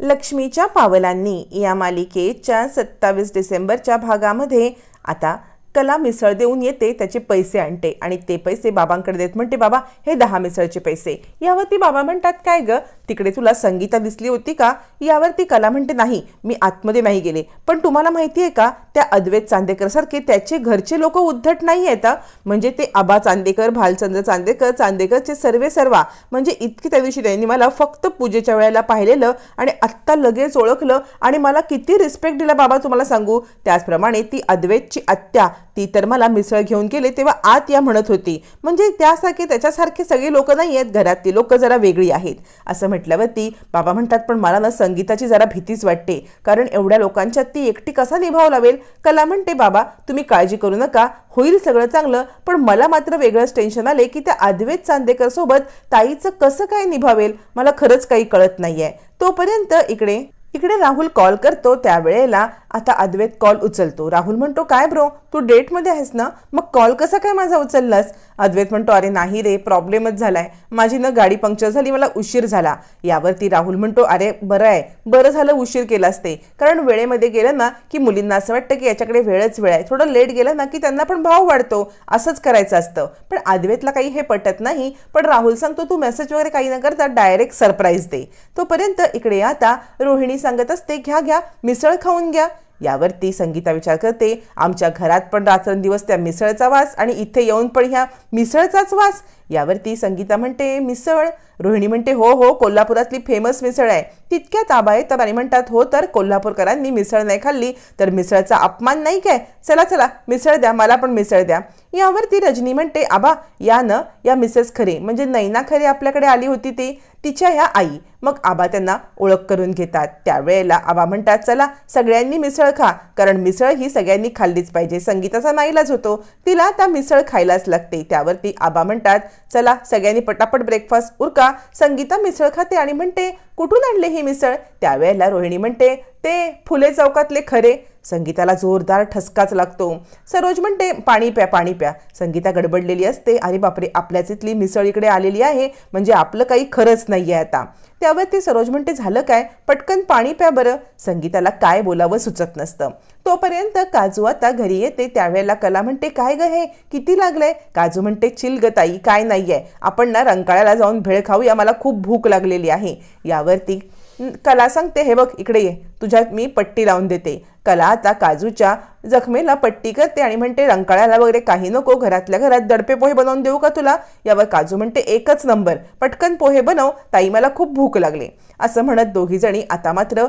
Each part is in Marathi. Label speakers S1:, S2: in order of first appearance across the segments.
S1: लक्ष्मीच्या पावलांनी या मालिकेच्या सत्तावीस डिसेंबरच्या भागामध्ये आता कला मिसळ देऊन येते त्याचे पैसे आणते आणि ते पैसे बाबांकडे देत म्हणते बाबा हे दहा मिसळचे पैसे. यावरती बाबा म्हणतात काय ग? तिकडे तुला संगीता दिसली होती का? यावरती कला म्हणते नाही मी आतमध्ये नाही गेले. पण तुम्हाला माहिती आहे का त्या अद्वैत चांदेकरसारखे त्याचे घरचे लोक उद्धट नाही आहेत म्हणजे ते आबा चांदेकर भालचंद्र चांदेकर चांदेकरचे सर्वे सर्वा. म्हणजे इतकी त्या दिवशी त्यांनी मला फक्त पूजेच्या वेळेला पाहिलेलं आणि आत्ता लगेच ओळखलं आणि मला किती रिस्पेक्ट दिला बाबा तुम्हाला सांगू? त्याचप्रमाणे ती अद्वैतची आत्या ती तर मला मिसळ घेऊन गेले तेव्हा आत या म्हणत होती. म्हणजे त्यासारखे त्याच्यासारखे सगळे लोक नाही आहेत. घरातली लोक जरा वेगळी आहेत. असं म्हटल्यावरती बाबा म्हणतात पण मला ना संगीताची जरा भीतीच वाटते. कारण एवढ्या लोकांच्यात ती एकटी कसा निभाव लावेल? कला म्हणते बाबा तुम्ही काळजी करू नका. होईल सगळं चांगलं. पण मला मात्र वेगळंच टेन्शन आले की त्या अद्वैत चांदेकर सोबत ताईचं कसं काय निभावेल? मला खरंच काही कळत नाहीये. तोपर्यंत इकडे इकडे राहुल कॉल करतो त्यावेळेला आता अद्वैत कॉल उचलतो. राहुल म्हणतो काय ब्रो तू डेटमध्ये आहेस ना? मग कॉल कसा काय माझा उचललास? अद्वैत म्हणतो अरे नाही रे प्रॉब्लेमच झालाय. माझी ना गाडी पंक्चर झाली मला उशीर झाला. यावरती राहुल म्हणतो अरे बरं आहे. बरं झालं उशीर केलास ते. कारण वेळेमध्ये गेलं ना की मुलींना असं वाटतं की याच्याकडे वेळच वेळ आहे. थोडं लेट गेलं ना की त्यांना पण भाव वाढतो. असंच करायचं असतं. पण अद्वैतला काही हे पटत नाही. पण राहुल सांगतो तू मेसेज वगैरे काही न करता डायरेक्ट सरप्राईज दे. तोपर्यंत इकडे आता रोहिणी सांगत असते घ्या घ्या मिसळ खाऊन घ्या. यावरती संगीता विचार करते आमच्या घरात पण रात्रंदिवस त्या मिसळचा वास आणि इथे येऊन पण ह्या मिसळचाच वास. यावरती संगीता म्हणते मिसळ. रोहिणी म्हणते हो हो कोल्हापुरातली फेमस मिसळ आहे. तितक्यात आबा येतात आणि म्हणतात हो तर कोल्हापूरकरांनी मिसळ नाही खाल्ली तर मिसळचा अपमान नाही काय? चला चला मिसळ द्या मला पण मिसळ द्या. यावरती रजनी म्हणते आबा या न या मिसेस खरे. म्हणजे नैना खरे आपल्याकडे आली होती ती तिच्या ह्या आई. मग आबा त्यांना ओळख करून घेतात. त्यावेळेला आबा म्हणतात चला सगळ्यांनी मिसळ खा. कारण मिसळ ही सगळ्यांनी खाल्लीच पाहिजे. संगीताचा नाईलाज होतो. तिला आता मिसळ खायलाच लागते. त्यावरती आबा म्हणतात चला सगळ्यांनी पटापट ब्रेकफास्ट उरका. संगीता मिसळ खाते आणि म्हणते कुठून आणले ही मिसळ? त्यावेळेला रोहिणी म्हणते ते फुले चौकातले खरे. संगीताला जोरदार ठसकाच लागतो. सरोज म्हणते पाणी प्या पाणी प्या. संगीता गडबडलेली असते. अरे बापरे आपल्याच इथली मिसळ इकडे आलेली आहे. म्हणजे आपलं काही खरंच नाही आहे आता. त्यावर ते सरोज म्हणते झालं काय? पटकन पाणी प्या बरं. संगीताला काय बोलावं सुचत नसतं. तोपर्यंत काजू आता घरी येते. त्यावेळेला कला म्हणते काय ग हे? किती लागलंय? काजू म्हणते चिल ग ताई काय नाहीये. आपण ना रंकाळ्याला जाऊन भेळ खाऊया. मला खूप भूक लागलेली आहे. यावरती कला सांगते हे बघ इकडे ये. तुझ्यात मी पट्टी लावून देते. कला आता काजूच्या जखमेला पट्टी करते आणि म्हणते रंकाळ्याला वगैरे काही नको घरातल्या घरात दडपे पोहे बनवून देऊ का तुला? यावर काजू म्हणते एकच नंबर. पटकन पोहे बनव. ताई मला खूप भूक लागली. असं म्हणत दोघीजणी आता मात्र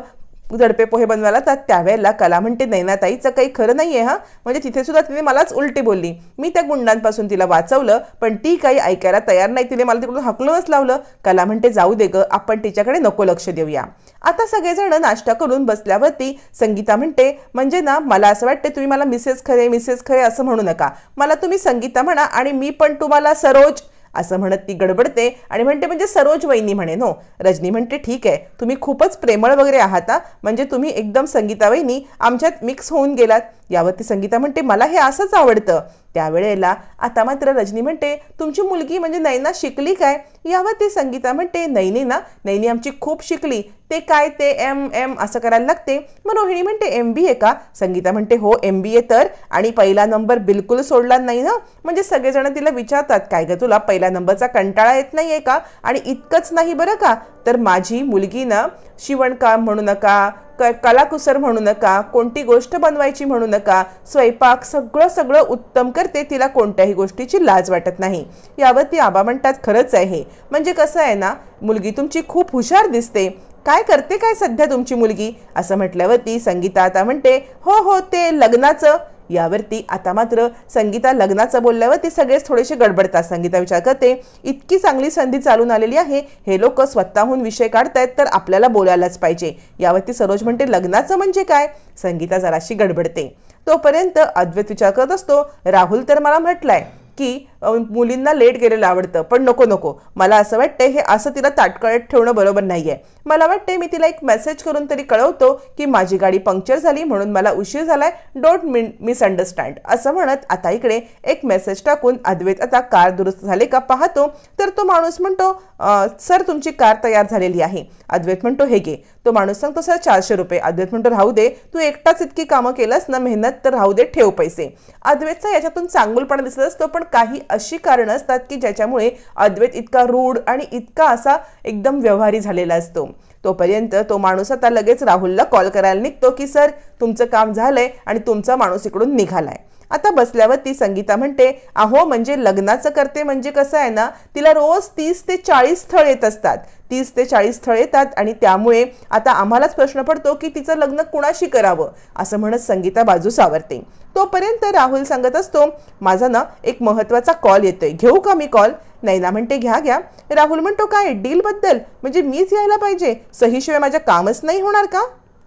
S1: दडपे पोहे बनवायला तर त्यावेळेला कला म्हणते नैनाताईचं काही खरं नाही आहे हां. म्हणजे तिथे सुद्धा तिने मलाच उलटी बोलली. मी त्या गुंडांपासून तिला वाचवलं पण ती काही ऐकायला तयार नाही. तिने मला तिकडून हकलूनच लावलं. कला म्हणते जाऊ दे ग आपण तिच्याकडे नको लक्ष देऊया. आता सगळेजण नाश्ता करून बसल्यावरती संगीता म्हणते म्हणजे ना मला असं वाटते तुम्ही मला मिसेस खरे मिसेस खरे असं म्हणू नका. मला तुम्ही संगीता म्हणा आणि मी पण तुम्हाला सरोज असं म्हणत ती गडबडते आणि म्हणते म्हणजे सरोज वहिनी म्हणे नो. रजनी म्हणते ठीक आहे. तुम्ही खूपच प्रेमळ वगैरे आहात म्हणजे तुम्ही एकदम संगीता वहिनी आमच्यात मिक्स होऊन गेलात. यावरती संगीता म्हणते मला हे असंच आवडतं. त्यावेळेला आता मात्र रजनी म्हणते तुमची मुलगी म्हणजे नैना शिकली काय? यावर ते संगीता म्हणते नैनी ना नैनी आमची खूप शिकली. ते काय ते एम एम असं करायला लागते. मग रोहिणी म्हणते एम बी ए का? संगीता म्हणते हो एम बी ए तर. आणि पहिला नंबर बिलकुल सोडला नाही ना. म्हणजे सगळेजण तिला विचारतात काय ग तुला पहिल्या नंबरचा कंटाळा येत नाही आहे का? आणि इतकंच नाही बरं का? तर माझी मुलगी ना शिवणकाम म्हणू नका क कलाकुसर म्हणू नका कोणती गोष्ट बनवायची म्हणू नका स्वयंपाक सगळं सगळं उत्तम करते तिला कोणत्याही गोष्टीची लाज वाटत नाही. यावर ती आबा म्हणतात खरंच आहे म्हणजे कसं आहे ना मुलगी तुमची खूप हुशार दिसते. काय करते काय सध्या तुमची मुलगी? असं म्हटल्यावरती संगीता आता म्हणते हो हो ते लग्नाचं यावरती आता मात्र संगीता लग्नाचं बोलल्यावरती सगळेच थोडेसे गडबडतात. संगीता विचार करते इतकी चांगली संधी चालून आलेली आहे हे लोक स्वतःहून विषय काढतायत तर आपल्याला बोलायलाच पाहिजे. यावरती सरोज म्हणते लग्नाचं म्हणजे काय? संगीता जराशी गडबडते. तोपर्यंत अद्वैत विचार करत असतो राहुल तर मला म्हटलाय की मुलींना लेट गेलेलं आवडतं पण नको नको. मला असं वाटतं हे असं तिला ताटकळत ठेवणं बरोबर नाहीये. मला वाटते मी तिला एक मेसेज करून तरी कळवतो की माझी गाडी पंक्चर झाली म्हणून मला उशीर झालाय. डोंट मिसअंडरस्टँड असं म्हणत आता इकडे एक मेसेज टाकून अद्वैत आता कार दुरुस्त झाले का पाहतो. तर तो माणूस म्हणतो सर तुमची कार तयार झालेली आहे. अद्वैत म्हणतो हे घे. तो माणूस सांगतो सर चारशे रुपये अद्वैत म्हणतो राहू दे तू एकटाच इतकी कामं केलंस ना मेहनत तर राहू दे ठेव पैसे. अद्वैतचा याच्यातून चांगुलपणा दिसत असतो पण काही अशी कारणं असतात की ज्याच्यामुळे अद्वैत इतका रूढ आणि इतका असा एकदम व्यवहारी झालेला असतो. तोपर्यंत तो माणूस आता लगेच राहुलला कॉल करायला निघतो की सर तुमचं काम झालंय आणि तुमचा माणूस इकडून निघालाय. आता बसल्यावर ती संगीता म्हणते अहो म्हणजे लग्नाचं करते म्हणजे कसं आहे ना तिला रोज तीस ते चाळीस स्थळ येत असतात. तीस ते चाळीस स्थळ येतात आणि त्यामुळे आता आम्हालाच प्रश्न पडतो की तिचं लग्न कुणाशी करावं? असं म्हणत संगीता बाजू सावरते. तोपर्यंत राहुल सांगत असतो माझा ना एक महत्त्वाचा कॉल येतोय. घेऊ का मी कॉल? नैना म्हणते घ्या घ्या. राहुल म्हणतो काय डीलबद्दल? म्हणजे मीच यायला पाहिजे? सहीशिवाय माझ्या कामच नाही होणार का?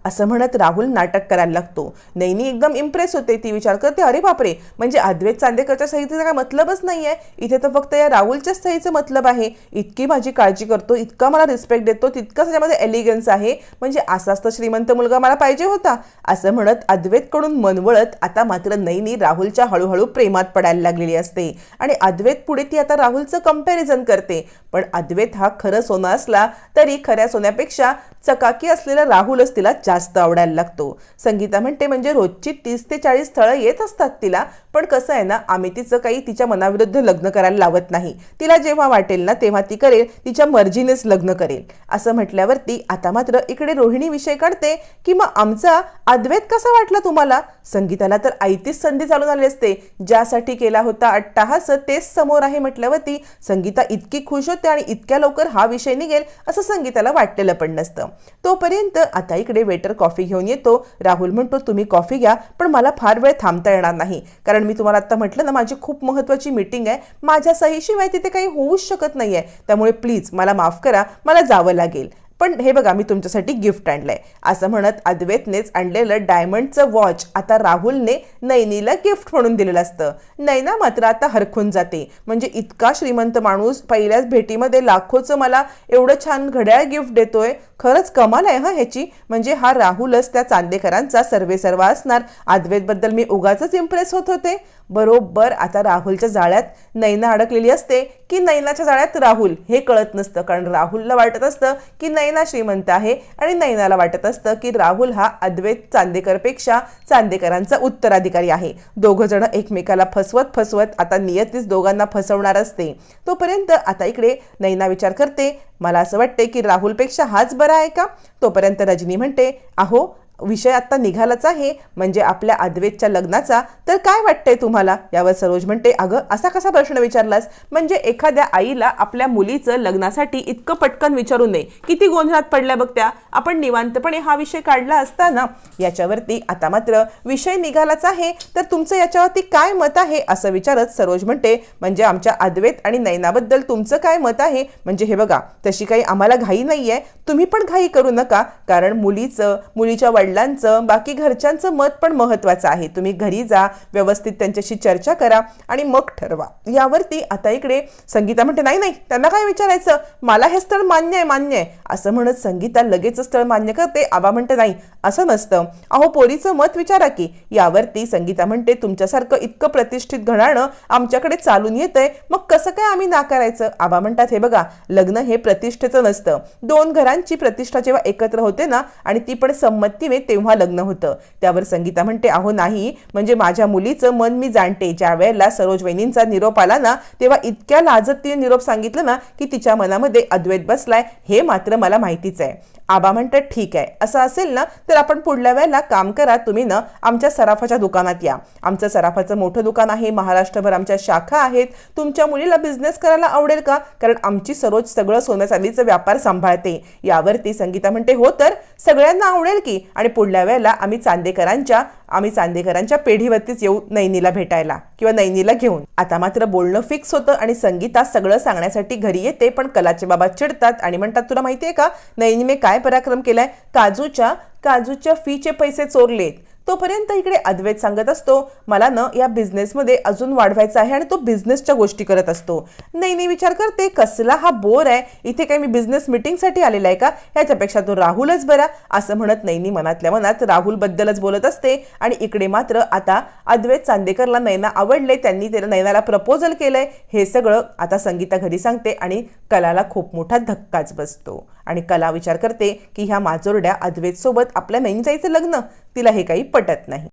S1: असं म्हणत राहुल नाटक करायला लागतो. नैनी एकदम इम्प्रेस होते ती विचार करते अरे बापरे! म्हणजे अद्वैत चांदेकरच्या सहीचा काय मतलबच नाही आहे इथे तर फक्त या राहुलच्याच सहीचं मतलब आहे. इतकी माझी काळजी करतो इतका मला रिस्पेक्ट देतो तितकाच त्याच्यामध्ये एलिगन्स आहे. म्हणजे असाच तर श्रीमंत मुलगा मला पाहिजे होता. असं म्हणत अद्वैतकडून मनवळत आता मात्र नैनी राहुलच्या हळूहळू प्रेमात पडायला लागलेली असते. आणि अद्वैत पुढे ती आता राहुलचं कंपॅरिझन करते. पण अद्वैत हा खरं सोनं असला तरी खऱ्या सोन्यापेक्षा चकाकी असलेला राहुलच तिला जास्त आवडायला लागतो. संगीता म्हणते म्हणजे रोजची तीस ते चाळीस स्थळं येत असतात तिला. पण कसं आहे ना आम्ही तिचं काही तिच्या मनाविरुद्ध लग्न करायला लावत नाही. तिला जेव्हा वाटेल ना तेव्हा ती करेल तिच्या मर्जीनेच लग्न करेल. असं म्हटल्यावरती आता मात्र इकडे रोहिणी विषय काढते की मग आमचा अद्वैत कसा वाटला तुम्हाला? संगीताला तर आयतीच संधी चालून आली असते. ज्यासाठी केला होता अट्टाहास तेच समोर आहे म्हटल्यावरती संगीता इतकी खुश होते आणि इतक्या लवकर हा विषय निघेल असं संगीताला वाटलेलं पण नसतं. तोपर्यंत आता इकडे वेटर कॉफी घेऊन येतो. राहुल म्हणतो तुम्ही कॉफी घ्या पण मला फार वेळ थांबता येणार नाही. कारण मी तुम्हाला आता म्हटलं ना माझी खूप महत्त्वाची मीटिंग आहे. माझ्या सहीशिवाय तिथे काही होऊच शकत नाही आहे त्यामुळे प्लीज मला माफ करा मला जावं लागेल. पण हे बघा मी तुमच्यासाठी गिफ्ट आणलंय. असं म्हणत अद्वैतनेच आणलेलं डायमंडचं वॉच आता राहुलने नैनीला गिफ्ट म्हणून दिलेलं असतं. नैना मात्र आता हरखून जाते. म्हणजे इतका श्रीमंत माणूस पहिल्याच भेटीमध्ये लाखोचं मला एवढं छान घड्याळ गिफ्ट देतोय. खरंच कमाल आहे हा ह्याची. म्हणजे हा राहुलच त्या चांदेकरांचा सर्वेसर्वा असणार. अद्वैतबद्दल मी उगाच इम्प्रेस होत होते. बरोबर आता राहुलच्या जाळ्यात नैना अडकलेली असते. की नैनाच्या जाळ्यात राहुल? हे कळत नसतं. कारण राहुलला वाटत असतं की नैना श्रीमंत आहे आणि नैनाला वाटत असतं की राहुल हा अद्वैत चांदेकरपेक्षा चांदेकरांचा उत्तराधिकारी आहे. दोघं जण एकमेकाला फसवत फसवत आता नियतीच दोघांना फसवणार असते. तोपर्यंत आता इकडे नैना विचार करते मला असं वाटते की राहुलपेक्षा हाच बरा आहे का? तोपर्यंत रजनी म्हणते अहो विषय आता निघालाच आहे म्हणजे आपल्या अद्वेतच्या लग्नाचा तर काय वाटतंय तुम्हाला? यावर सरोज म्हणते अगं असा कसा प्रश्न विचारलास? म्हणजे एखाद्या आईला आपल्या मुलीचं लग्नासाठी इतकं पटकन विचारू नये. किती गोंधळात पडल्या बघ त्या. आपण निवांतपणे हा विषय काढला असता ना. याच्यावरती आता मात्र विषय निघालाच आहे. तर तुमचं याच्यावरती काय मत आहे? असं विचारत सरोज म्हणते म्हणजे आमच्या अद्वैत आणि नैनाबद्दल तुमचं काय मत आहे? म्हणजे हे बघा तशी काही आम्हाला घाई नाही आहे तुम्ही पण घाई करू नका. कारण मुलीचं मुलीच्या वडिलांचं बाकी घरच्यांचं मत पण महत्वाचं आहे. तुम्ही घरी जा व्यवस्थित त्यांच्याशी चर्चा करा आणि मग ठरवा. यावरती आता इकडे संगीता म्हणते नाही नाही त्यांना काय विचारायचं? मला हे स्थळ मान्य आहे मान्य आहे. असं म्हणत संगीता लगेच स्थळ मान्य करते. आबा म्हणते नाही असं नसतं. अहो पोरीचं मत विचारा की. यावरती संगीता म्हणते तुमच्यासारखं इतकं प्रतिष्ठित घडाणं आमच्याकडे चालून येतंय. मग कसं काय आम्ही नाकारायचं आबा म्हणतात हे बघा लग्न हे प्रतिष्ठेचं नसतं. दोन घरांची प्रतिष्ठा जेव्हा एकत्र होते ना आणि ती पण संमती संमतीने तेव्हा लग्न होतं. त्यावर संगीता म्हणते अहो नाही. म्हणजे माझ्या मुलीचं मन मी जाणते. ज्या वेळेला सरोज वहिनींचा निरोप आला ना तेव्हा इतक्या लाजत तिने निरोप सांगितलं ना की तिच्या मनामध्ये अद्वैत बसलाय. हे मात्र मला माहितीच आहे. आबा म्हणतात ठीक आहे. असं असेल ना तर आपण पुढल्या वेळेला काम करा. तुम्ही ना आमच्या सराफाच्या दुकानात या. आमचं सराफाचं मोठं दुकान आहे. महाराष्ट्रभर आमच्या शाखा आहेत. तुमच्या मुलीला बिझनेस करायला आवडेल का? कारण आमची सरोज सगळं सोनं चांदीचं व्यापार सांभाळते. यावरती संगीता म्हणते हो तर सगळ्यांना आवडेल की. आणि पुढल्या वेळेला आम्ही चांदेकरांच्या आम्ही चांदेकरांच्या पेढीवरतीच येऊ नैनीला भेटायला किंवा नैनीला घेऊन. आता मात्र बोलणं फिक्स होतं आणि संगीता सगळं सांगण्यासाठी घरी येते पण कलाचे बाबा चिडतात आणि म्हणतात तुला माहितीये का? नैनीने काय पराक्रम केलाय? काजूच्या काजूच्या फीचे पैसे चोरलेत. तोपर्यंत इकडे अद्वैत सांगत असतो मला ना या बिझनेसमध्ये अजून वाढवायचं आहे आणि तो बिझनेसच्या गोष्टी करत असतो. नाही नाही विचार करते कसला हा बोर आहे? इथे काय मी बिझनेस मीटिंगसाठी आलेला आहे का? ह्याच्यापेक्षा तो राहुलच बरा. असं म्हणत नैनी मनातल्या मनात राहुलबद्दलच बोलत असते आणि इकडे मात्र आता अद्वैत चांदेकरला नैना आवडले त्यांनी त्याला नैनाला प्रपोजल केलंय. हे सगळं आता संगीता घरी सांगते आणि कलाला खूप मोठा धक्काच बसतो. आणि कला विचार करते की ह्या माजोरड्या अद्वैत सोबत आपल्या नैन जायचं लग्न तिला हे काही पटत नाही.